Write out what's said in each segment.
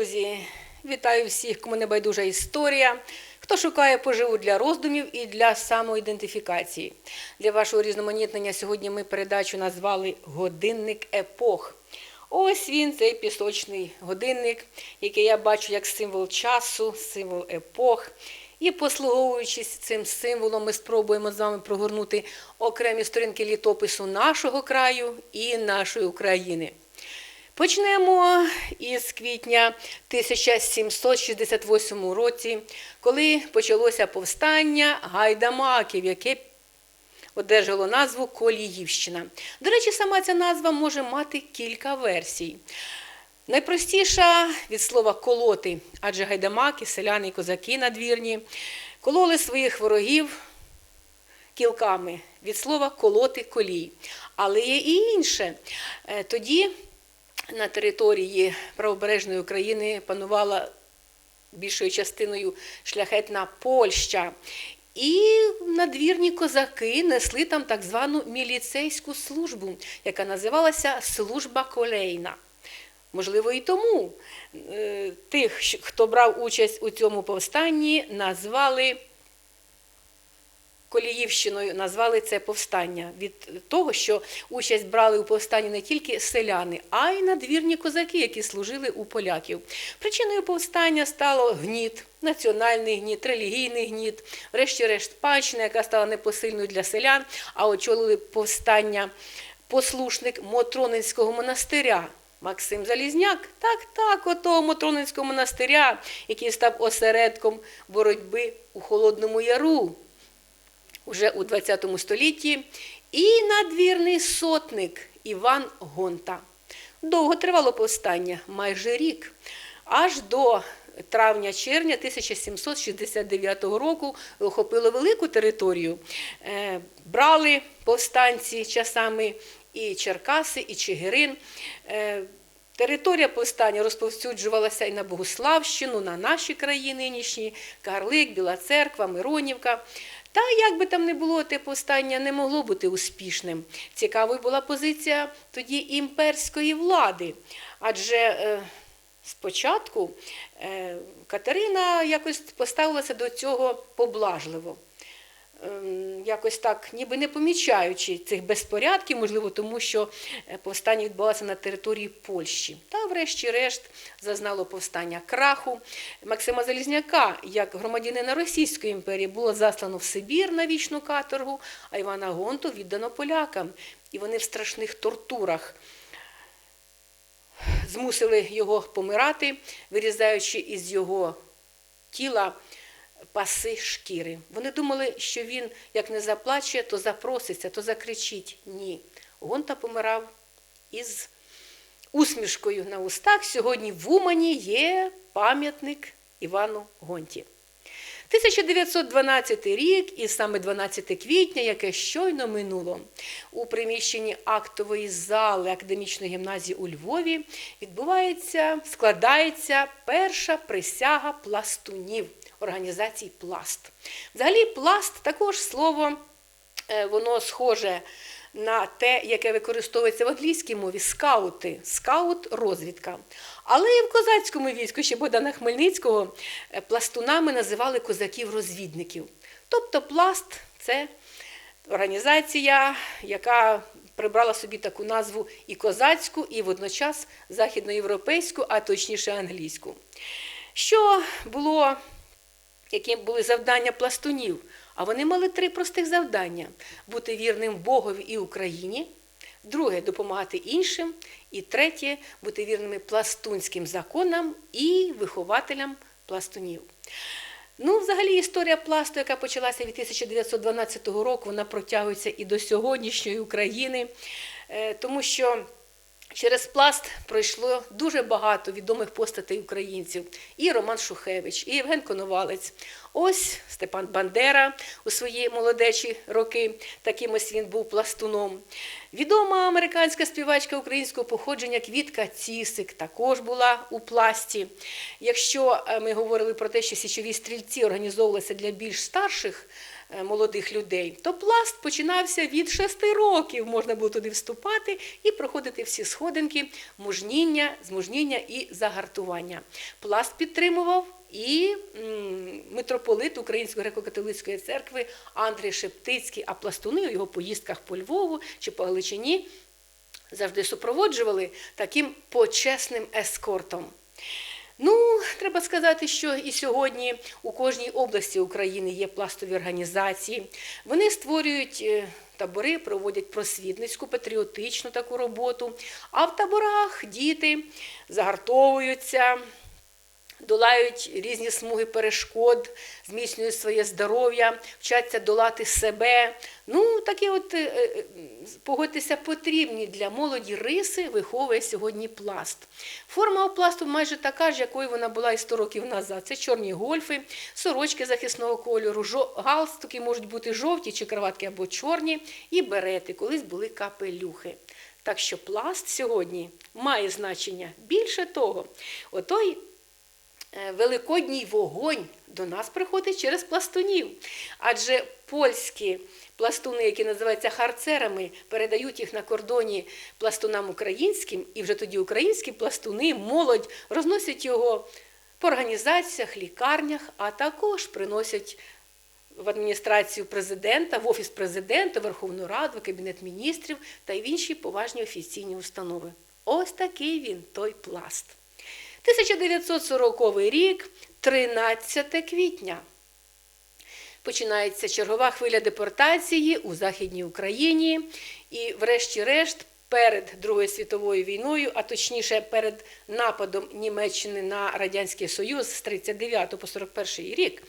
Друзі, вітаю всіх, кому не байдужа історія, хто шукає поживу для роздумів і для самоідентифікації. Для вашого різноманітнення сьогодні ми передачу назвали Годинник епох. Ось він, цей пісочний годинник, який я бачу як символ часу, символ епох. І послуговуючись цим символом, ми спробуємо з вами прогорнути окремі сторінки літопису нашого краю і нашої України. Почнемо із квітня 1768 році, коли почалося повстання гайдамаків, яке одержало назву Коліївщина. До речі, сама ця назва може мати кілька версій. Найпростіша від слова колоти, адже гайдамаки, селяни і козаки надвірні, кололи своїх ворогів кілками від слова колоти колій. Але є і інше. Е, Тоді на території правобережної України панувала більшою частиною шляхетна Польща. І надвірні козаки несли там так звану міліцейську службу, яка називалася служба колейна. Можливо, і тому е, тих, хто брав участь у цьому повстанні, назвали Коліївщиною, назвали це повстання від того, що участь брали у повстанні не тільки селяни, а й надвірні козаки, які служили у поляків. Причиною повстання стало гніт, національний гніт, релігійний гніт, врешті-решт панщина, яка стала непосильною для селян, а очолили повстання послушник Мотронинського монастиря. Максим Залізняк, так, так, отого Мотронинського монастиря, який став осередком боротьби у Холодному Яру уже у ХХ столітті, і надвірний сотник Іван Гонта. Довго тривало повстання, майже рік, аж до травня-червня 1769 року охопило велику територію. Е, Брали повстанці часами і Черкаси, і Чигирин. Е, Територія повстання розповсюджувалася і на Богуславщину, на наші краї нинішні, Карлик, Біла Церква, Миронівка. Та як би там не було, те повстання не могло бути успішним. Цікавою була позиція тоді імперської влади. Адже е, спочатку е, Катерина якось поставилася до цього поблажливо. Ем, Якось так, ніби не помічаючи цих безпорядків, можливо, тому що е, повстання відбувалося на території Польщі. Та, врешті-решт, зазнало повстання краху. Максима Залізняка, як громадянина Російської імперії, було заслано в Сибір на вічну каторгу, а Івана Гонту віддано полякам. І вони в страшних тортурах змусили його помирати, вирізаючи із його тіла паси шкіри. Вони думали, що він як не заплаче, то запроситься, то закричить. Ні. Гонта помирав із усмішкою на устах. Сьогодні в Умані є пам'ятник Івану Гонті. 1912 рік, і саме 12 квітня, яке щойно минуло, у приміщенні актової зали академічної гімназії у Львові відбувається, складається перша присяга пластунів організації Пласт. Взагалі, пласт також слово, е, воно схоже на те, яке використовується в англійській мові скаути, скаут розвідка. Але і в козацькому війську ще Богдана Хмельницького е, пластунами називали козаків-розвідників. Тобто пласт це організація, яка прибрала собі таку назву і козацьку, і водночас західноєвропейську, а точніше англійську. Що було які були завдання пластунів. А вони мали три простих завдання: бути вірним Богові і Україні, друге допомагати іншим, і третє бути вірними пластунським законам і вихователям пластунів. Ну, взагалі, історія пласту, яка почалася від 1912 року, вона протягується і до сьогоднішньої України, е, тому що Через пласт пройшло дуже багато відомих постатей українців. І Роман Шухевич, і Євген Коновалець. Ось Степан Бандера у свої молодечі роки, таким ось він був пластуном. Відома американська співачка українського походження Квітка Цісик також була у пласті. Якщо е, ми говорили про те, що січові стрільці організовувалися для більш старших молодих людей, то пласт починався від 6 років. Можна було туди вступати і проходити всі сходинки мужніння, змужніння і загартування. Пласт підтримував і митрополит Української греко-католицької церкви Андрій Шептицький, а пластуни у його поїздках по Львову чи по Галичині завжди супроводжували таким почесним ескортом. Ну, треба сказати, що і сьогодні у кожній області України є пластові організації. Вони створюють е, табори, проводять просвітницьку, патріотичну таку роботу. А в таборах діти загартовуються, долають різні смуги перешкод, зміцнюють своє здоров'я, вчаться долати себе. Ну, такі от, е, е, погодьтеся, потрібні для молоді риси виховує сьогодні пласт. Форма пласту майже така ж, якою вона була і 100 років назад. Це чорні гольфи, сорочки захисного кольору, галстуки можуть бути жовті чи кроватки або чорні, і берети, колись були капелюхи. Так що пласт сьогодні має значення. Більше того, отой великодній вогонь до нас приходить через пластунів. Адже польські пластуни, які називаються харцерами, передають їх на кордоні пластунам українським, і вже тоді українські пластуни, молодь розносять його по організаціях, лікарнях, а також приносять в адміністрацію президента, в офіс президента, Верховну Раду, Кабінет міністрів та й в інші поважні офіційні установи. Ось такий він, той пласт. 1940 рік, 13 квітня. Починається чергова хвиля депортації у Західній Україні, і, врешті-решт, перед Другою світовою війною, а точніше перед нападом Німеччини на Радянський Союз з 39 по 41 рік,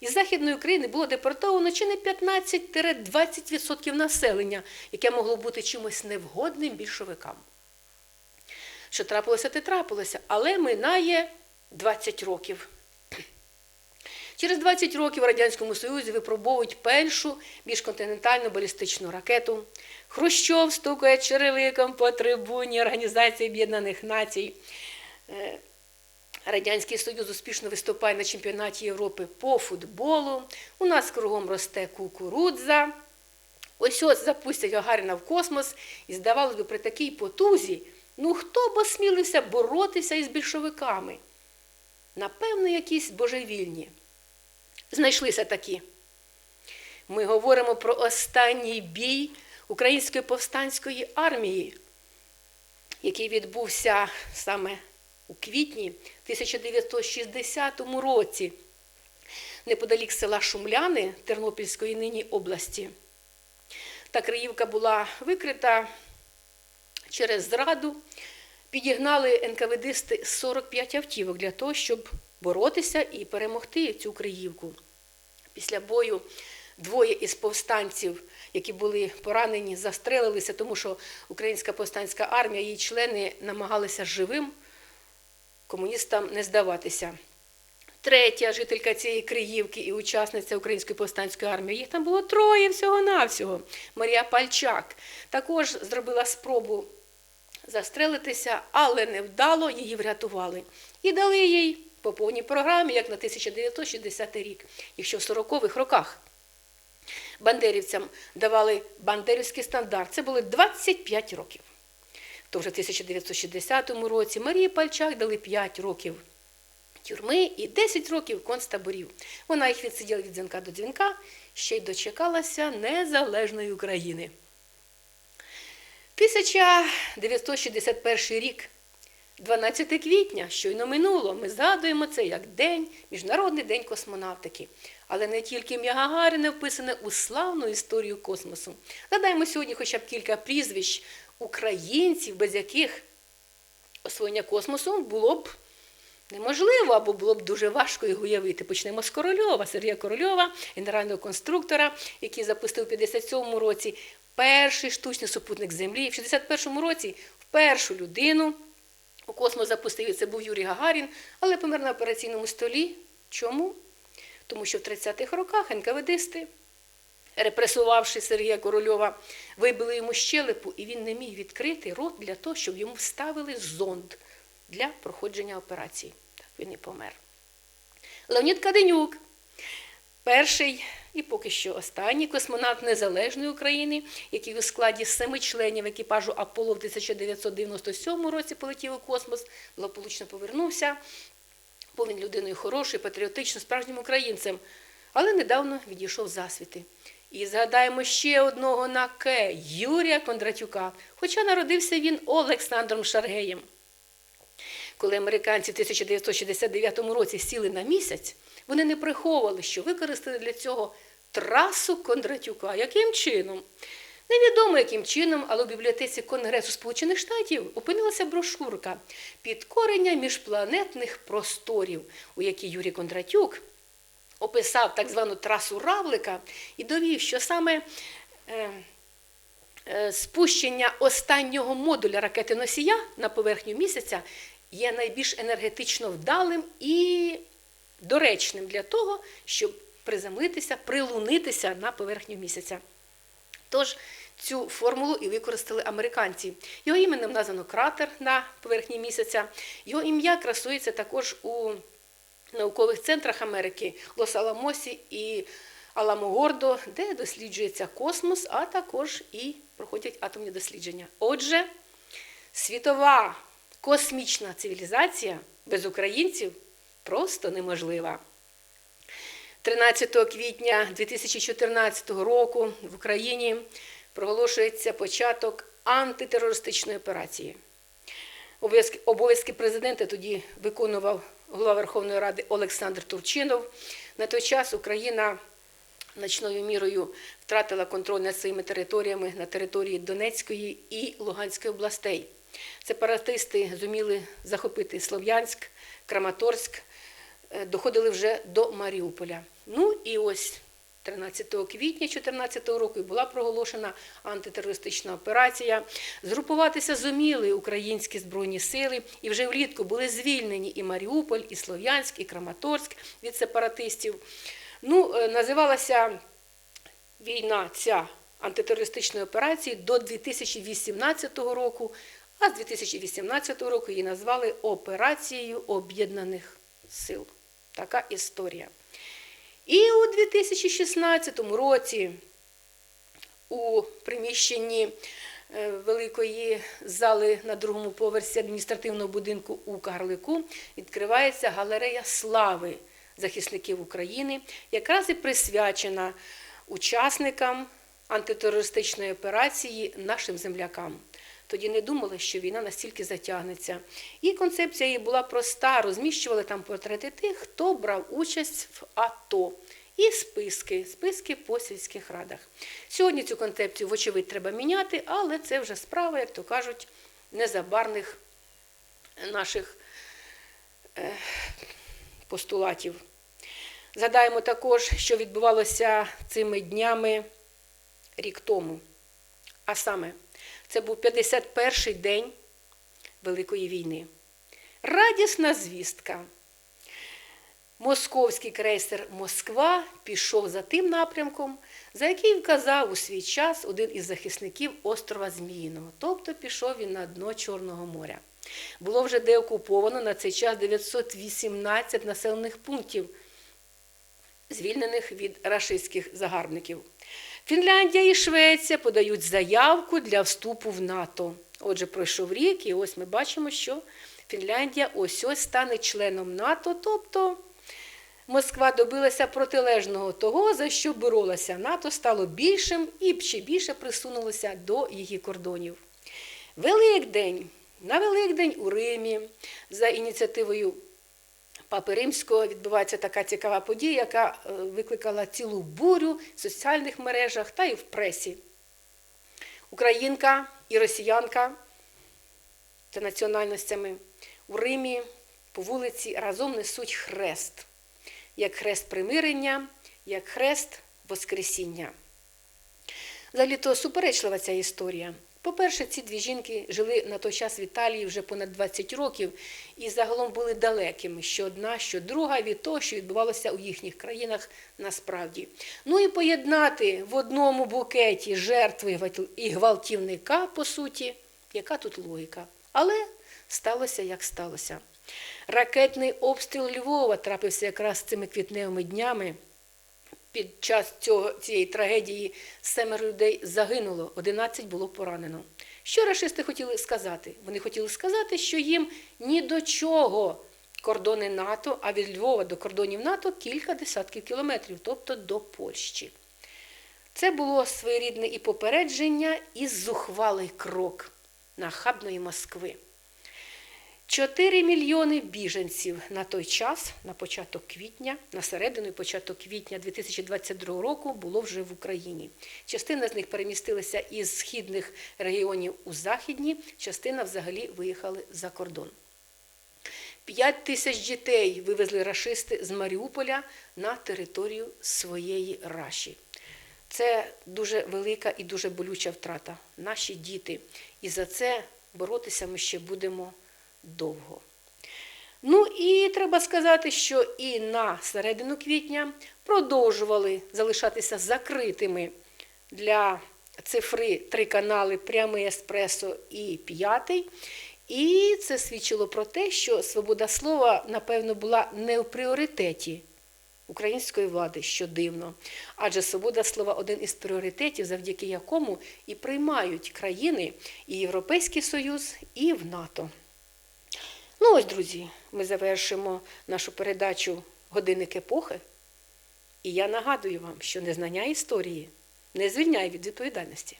із Західної України було депортовано чи не 15-20% населення, яке могло бути чимось невгодним більшовикам. Що трапилося, те трапилося, але минає 20 років. Через 20 років в Радянському Союзі випробовують першу міжконтинентальну балістичну ракету. Хрущов стукає черевиком по трибуні Організації Об'єднаних Націй. Е, Радянський Союз успішно виступає на чемпіонаті Європи по футболу. У нас кругом росте кукурудза. Ось ось запустять Гагаріна в космос, і здавалось би, при такій потузі, ну хто б осмілився боротися із більшовиками? Напевно, якісь божевільні. Знайшлися такі. Ми говоримо про останній бій Української повстанської армії, який відбувся саме у квітні 1960 році, неподалік села Шумляни Тернопільської нині області. Та Криївка була викрита через зраду. Підігнали НКВДисти 45 автівок для того, щоб боротися і перемогти цю Криївку. Після бою двоє із повстанців, які були поранені, застрелилися, тому що Українська повстанська армія, її члени намагалися живим комуністам не здаватися. Третя жителька цієї Криївки і учасниця Української повстанської армії, їх там було троє всього-навсього. Марія Пальчак також зробила спробу застрелитися, але невдало її врятували. І дали їй по повній програмі, як на 1960 рік, якщо в 40-х роках бандерівцям давали бандерівський стандарт. Це були 25 років. То вже в 1960 році Марії Пальчак дали 5 років тюрми і 10 років концтаборів. Вона їх відсиділа від дзвінка до дзвінка, ще й дочекалася незалежної України. 1961 рік, 12 квітня, щойно минуло, ми згадуємо це як день, Міжнародний день космонавтики. Але не тільки ім'я Гагаріна вписане у славну історію космосу. Згадаємо сьогодні хоча б кілька прізвищ українців, без яких освоєння космосу було б неможливо або було б дуже важко його уявити. Почнемо з Корольова, Сергія Корольова, генерального конструктора, який запустив у 57-му році перший штучний супутник Землі. В 61-му році в першу людину у космос запустив. Це був Юрій Гагарін, але помер на операційному столі. Чому? Тому що в 30-х роках НКВДисти, репресувавши Сергія Корольова, вибили йому щелепу, і він не міг відкрити рот для того, щоб йому вставили зонд для проходження операції. Так він і помер. Леонід Каденюк, перший і поки що останній космонавт Незалежної України, який у складі семи членів екіпажу Аполло в 1997 році полетів у космос, благополучно повернувся. Був людиною хорошою, патріотичною, справжнім українцем, але недавно відійшов засвіти. І згадаємо ще одного на К Юрія Кондратюка, хоча народився він Олександром Шаргеєм. Коли американці в 1969 році сіли на місяць, вони не приховували, що використали для цього трасу Кондратюка. Яким чином? Невідомо яким чином, але у бібліотеці Конгресу Сполучених Штатів опинилася брошурка Підкорення міжпланетних просторів, у якій Юрій Кондратюк описав так звану трасу Равлика і довів, що саме е, е, спущення останнього модуля ракети носія на поверхню місяця є найбільш енергетично вдалим і доречним для того, щоб приземлитися, прилунитися на поверхню місяця. Тож цю формулу і використали американці. Його іменем названо кратер на поверхні місяця. Його ім'я красується також у наукових центрах Америки Лос-Аламосі і Аламогордо, де досліджується космос, а також і проходять атомні дослідження. Отже, світова космічна цивілізація без українців просто неможлива. 13 квітня 2014 року в Україні проголошується початок антитерористичної операції. Обов'язки, президента тоді виконував голова Верховної Ради Олександр Турчинов. На той час Україна значною мірою втратила контроль над своїми територіями на території Донецької і Луганської областей. Сепаратисти зуміли захопити Слов'янськ, Краматорськ, е, доходили вже до Маріуполя. Ну і ось 13 квітня 2014 року була проголошена антитерористична операція. Згрупуватися зуміли українські збройні сили, і вже влітку були звільнені і Маріуполь, і Слов'янськ, і Краматорськ від сепаратистів. Ну, е, називалася війна ця антитерористичної операції до 2018 року, а з 2018 року її назвали Операцією Об'єднаних Сил. Така історія. І у 2016 році у приміщенні е, великої зали на другому поверсі адміністративного будинку у Карлику відкривається галерея слави захисників України, якраз і присвячена учасникам антитерористичної операції нашим землякам. Тоді не думали, що війна настільки затягнеться. І концепція її була проста: розміщували там портрети тих, хто брав участь в АТО. І списки, списки по сільських радах. Сьогодні цю концепцію, вочевидь, треба міняти, але це вже справа, як то кажуть, незабарних наших е, постулатів. Згадаємо також, що відбувалося цими днями рік тому. А саме, це був 51-й день Великої війни. Радісна звістка. Московський крейсер Москва пішов за тим напрямком, за який вказав у свій час один із захисників острова Зміїного, тобто пішов він на дно Чорного моря. Було вже деокуповано на цей час 918 населених пунктів, звільнених від рашистських загарбників. Фінляндія і Швеція подають заявку для вступу в НАТО. Отже, пройшов рік, і ось ми бачимо, що Фінляндія ось ось стане членом НАТО, тобто Москва добилася протилежного того, за що боролася. НАТО стало більшим і ще більше присунулося до її кордонів. Великдень. На Великдень у Римі за ініціативою Папи Римського відбувається така цікава подія, яка е, викликала цілу бурю в соціальних мережах та і в пресі. Українка і росіянка за національностями у Римі по вулиці разом несуть хрест, як хрест примирення, як хрест Воскресіння. Взагалі то суперечлива ця історія. По-перше, ці дві жінки жили на той час в Італії вже понад 20 років і загалом були далекими, що одна, що друга від того, що відбувалося у їхніх країнах насправді. Ну і поєднати в одному букеті жертви і гвалтівника, по суті, яка тут логіка? Але сталося, як сталося. Ракетний обстріл Львова трапився якраз цими квітневими днями. Під час цього, цієї трагедії семеро людей загинуло, 11 було поранено. Що рашисти хотіли сказати? Вони хотіли сказати, що їм ні до чого кордони НАТО, а від Львова до кордонів НАТО кілька десятків кілометрів, тобто до Польщі. Це було своєрідне і попередження, і зухвалий крок нахабної Москви. 4 мільйони біженців на той час, на початок квітня, на середину і початок квітня 2022 року було вже в Україні. Частина з них перемістилася із східних регіонів у західні, частина взагалі виїхали за кордон. 5 тисяч дітей вивезли рашисти з Маріуполя на територію своєї Раші. Це дуже велика і дуже болюча втрата. Наші діти. І за це боротися ми ще будемо довго. Ну і треба сказати, що і на середину квітня продовжували залишатися закритими для цифри три канали Прямий Еспресо і П'ятий. І це свідчило про те, що свобода слова, напевно, була не в пріоритеті української влади, що дивно. Адже свобода слова один із пріоритетів, завдяки якому і приймають країни і Європейський Союз, і в НАТО. Ну ось, друзі, ми завершимо нашу передачу Годинник епохи. І я нагадую вам, що незнання історії не звільняє від відповідальності.